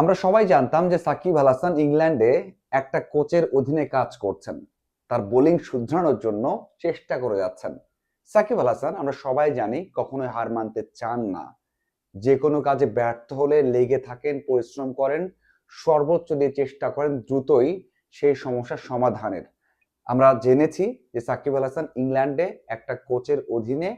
আমরা সবাই জানতাম যে সাকিব আল হাসান ইংল্যান্ডে একটা কোচের অধীনে কাজ করছেন। তার বোলিং শুধরানোর জন্য চেষ্টা করে যাচ্ছেন। সাকিব আল হাসান, আমরা সবাই জানি, কখনোই হার মানতে চান না। যে কোনো কাজে ব্যর্থ হলে লেগে থাকেন, পরিশ্রম করেন, সর্বোচ্চ দিয়ে চেষ্টা করেন, দ্রুতই সেই সমস্যার সমাধানের। আমরা জেনেছি যে সাকিব আল হাসান ইংল্যান্ডে একটা কোচের অধীনে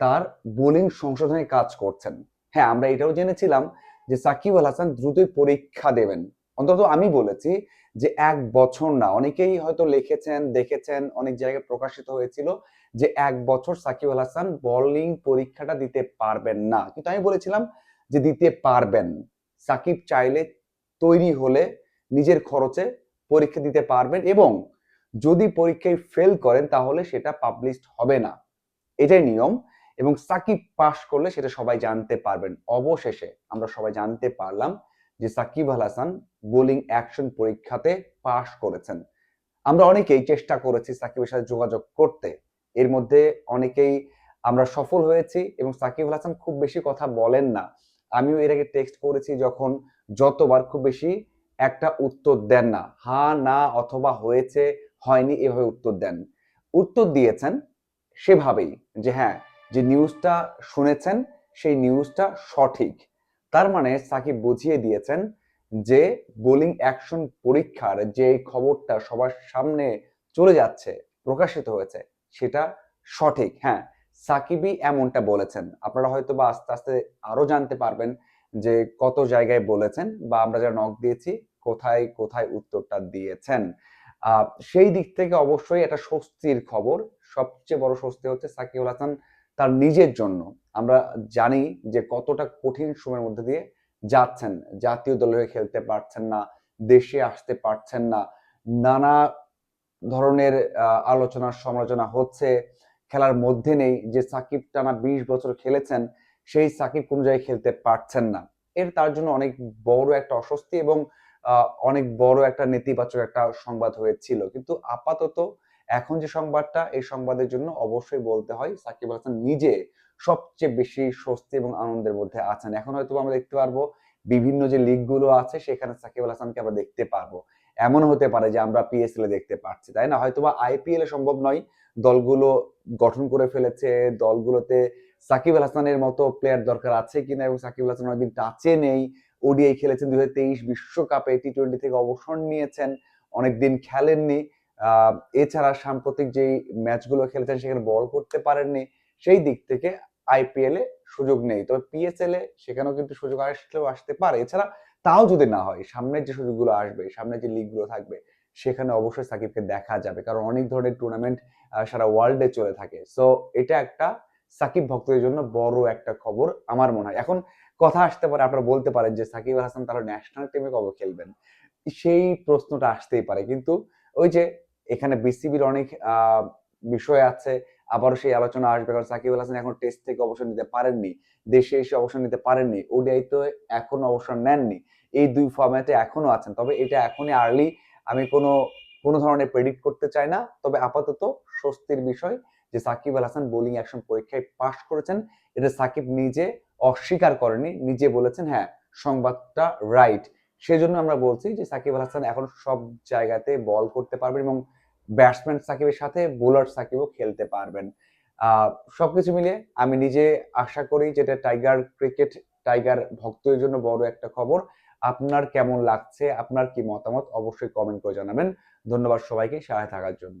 তার বোলিং সংশোধনে কাজ করছেন। হ্যাঁ আমরা এটাও জেনেছিলাম যে সাকিব আল হাসান দ্রুতই পরীক্ষা দেবেন। অন্তত আমি বলেছি যে এক বছর না, অনেকেই হয়তো লিখেছেন, দেখেছেন, অনেক জায়গায় প্রকাশিত হয়েছিল যে এক বছর সাকিব আল হাসান বোলিং পরীক্ষাটা দিতে পারবেন না। কিন্তু আমি বলেছিলাম যে দিতে পারবেন। সাকিব চাইলে তৈরি হলে নিজের খরচে পরীক্ষা দিতে পারবেন এবং যদি পরীক্ষায় ফেল করেন তাহলে সেটা পাবলিশড হবে না। এটাই নিয়ম। এবং সাকিব পাশ করলে সেটা সবাই জানতে পারবেন। অবশেষে আমরা সবাই জানতে পারলাম যে সাকিব আল হাসান বোলিং অ্যাকশন পরীক্ষাতে পাশ করেছেন। আমরা অনেকেই চেষ্টা করেছি সাকিবের সাথে যোগাযোগ করতে। এর মধ্যে অনেকেই আমরা সফল হয়েছি এবং সাকিব আল হাসান খুব বেশি কথা বলেন না। আমিও এর আগে টেক্সট করেছি যখন যতবার খুব বেশি একটা উত্তর দেন না। হা, না, অথবা হয়েছে, হয়নি, এভাবে উত্তর দেন। উত্তর দিয়েছেন সেভাবেই যে হ্যাঁ যে নিউজটা শুনেছেন, সেই নিউজটা সঠিক। তার মানে সাকিব বুঝিয়ে দিয়েছেন যে বোলিং অ্যাকশন পরীক্ষার যে খবরটা সবার সামনে চলে যাচ্ছে, প্রকাশিত হয়েছে, সেটা সঠিক। হ্যাঁ সাকিবই এমনটা বলেছেন। আপনারা হয়তো বা আস্তে আস্তে আরও জানতে পারবেন যে কত জায়গায় বলেছেন বা আমরা যারা নক দিয়েছি, কোথায় কোথায় উত্তরটা দিয়েছেন। সেই দিক থেকে অবশ্যই এটা স্বস্তির খবর। সবচেয়ে বড় স্বস্তি হচ্ছে সাকিবুল হাসান তার নিজের জন্য আমরা জানি যে কতটা কঠিন সময়ের মধ্যে দিয়ে যাচ্ছেন। জাতীয় দলে খেলতে পারছেন না, দেশে আসতে পারছেন না, নানা ধরনের আলোচনা সমালোচনা হচ্ছে, খেলার মধ্যে নেই যে সাকিব টানা বিশ বছর খেলেছেন, সেই সাকিব কোন জায়গায় খেলতে পারছেন না। এর তার জন্য অনেক বড় একটা অস্বস্তি এবং অনেক বড় একটা নেতিবাচক একটা সংবাদ হয়েছিল। কিন্তু আপাতত এখন যে সংবাদটা, এই সংবাদের জন্য অবশ্যই বলতে হয়, সাকিব হাসান নিজে সবচেয়ে বেশি স্বস্তি এবং আনন্দের মধ্যে আছেন। এখন হয়তো আমরা দেখতে পারব, বিভিন্ন যে লিগগুলো আছে, সেখানে সাকিব আল হাসানকে আমরা দেখতে পারব। এমন হতে পারে যে আমরা পিএসএল এ দেখতে পাচ্ছি তাই না? হয়তো বা আইপিএল এ সম্ভব নয়, দলগুলো গঠন করে ফেলেছে, দলগুলোতে সাকিব আল হাসানের মতো প্লেয়ার দরকার আছে কিনা এবং সাকিব আল হাসান অনেকদিন টাচে নেই। ওডিআই খেলেছেন দুই বিশ্বকাপে টি টোয়েন্টি থেকে অবসর নিয়েছেন, অনেকদিন খেলেননি। এছাড়া সাম্প্রতিক যেই ম্যাচগুলো খেলেছেন, সেখানে বল করতে পারেননি, সেই দিক থেকে আইপিএল সুযোগ নেই। তবে পিএসএল এ সেখানেও কিন্তু সুযোগ আসলেও আসতে পারে। এছাড়া তাও যদি না হয়, সামনের যে সুযোগগুলো আসবে, সামনের যে লিগগুলো থাকবে, সেখানে অবশ্যই সাকিবকে দেখা যাবে। কারণ অনেক ধরনের টুর্নামেন্ট সারা ওয়ার্ল্ডে চলে থাকে। সো এটা একটা সাকিব ভক্তদের জন্য বড় একটা খবর আমার মনে হয়। এখন কথা আসতে পারে, আপনারা বলতে পারেন যে সাকিব হাসান তারা ন্যাশনাল টিমে কবে খেলবেন? সেই প্রশ্নটা আসতেই পারে। কিন্তু ওই যে এখানে বিসিবির অনেক বিষয় আছে। আবারও সেই আলোচনা আসবে, কারণ সাকিব আল হাসান এখন টেস্ট থেকে অবসর নিতে পারেননি। দেশে এসে অবসর নিতে পারেননি। ওডিআই তো এখনও অবসর নেননি। এই দুই ফর্ম্যাটে এখনও আছেন। তবে এটা এখনই আর্লি আমি কোনো কোনো ধরনের প্রেডিক্ট করতে চাই না। তবে আপাতত স্বস্তির বিষয় যে সাকিব আল হাসান বোলিং অ্যাকশন পরীক্ষায় পাশ করেছেন। এটা সাকিব নিজে অস্বীকার করেনি। নিজে বলেছেন হ্যাঁ সংবাদটা রাইট সেজন্য আমরা বলছি যে সাকিব আল হাসান এখন সব জায়গাতে বল করতে পারবেন এবং ব্যাটসম্যান সাকিবের সাথে, বোলার সাকিবও খেলতে পারবেন। সবকিছু মিলে আমি নিজে আশা করি যেটা টাইগার ক্রিকেট, টাইগার ভক্তদের জন্য বড় একটা খবর। আপনার কেমন লাগছে, আপনার কি মতামত অবশ্যই কমেন্ট করে জানাবেন। ধন্যবাদ সবাইকে সহায় থাকার জন্য।